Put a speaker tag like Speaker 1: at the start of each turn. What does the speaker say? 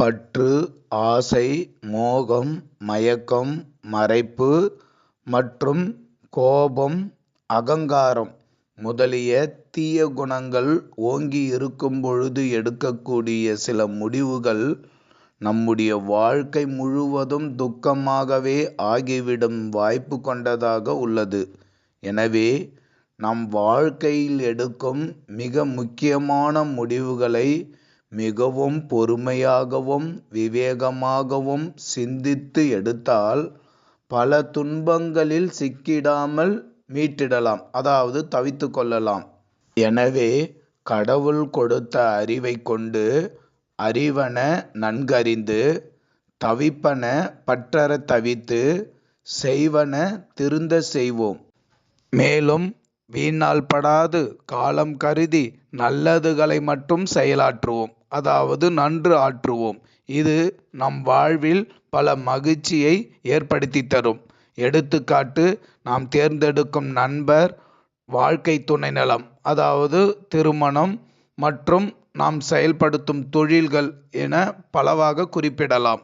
Speaker 1: பற்று ஆசை மோகம் மயக்கம் மறைப்பு மற்றும் கோபம் அகங்காரம் முதலிய தீய குணங்கள் ஓங்கி இருக்கும் பொழுது எடுக்கக்கூடிய சில முடிவுகள் நம்முடைய வாழ்க்கை முழுவதும் துக்கமாகவே ஆகிவிடும் வாய்ப்பு கொண்டதாக உள்ளது. எனவே நம் வாழ்க்கையில் எடுக்கும் மிக முக்கியமான முடிவுகளை மிகவும் பொறுமையாகவும் விவேகமாகவும் சிந்தித்து எடுத்தால் பல துன்பங்களில் சிக்கிடாமல் மீட்டிடலாம் அதாவது தவித்து கொள்ளலாம். எனவே கடவுள் கொடுத்த அறிவை கொண்டு அறிவன நன்கறிந்து தவிப்பன பற்றற தவித்து செய்வன திருந்த செய்வோம். மேலும் வீணால் படாது காலம் கருதி நல்லதுகளை மட்டும் செயலாற்றுவோம். அதாவது நன்று ஆற்றுவோம். இது நம் வாழ்வில் பல மகிழ்ச்சியை ஏற்படுத்தி தரும். எடுத்துக்காட்டு நாம் தேர்ந்தெடுக்கும் நண்பர் வாழ்க்கை துணை நலம் அதாவது திருமணம் மற்றும் நாம் செயல்படுத்தும் தொழில்கள் என பலவாக குறிப்பிடலாம்.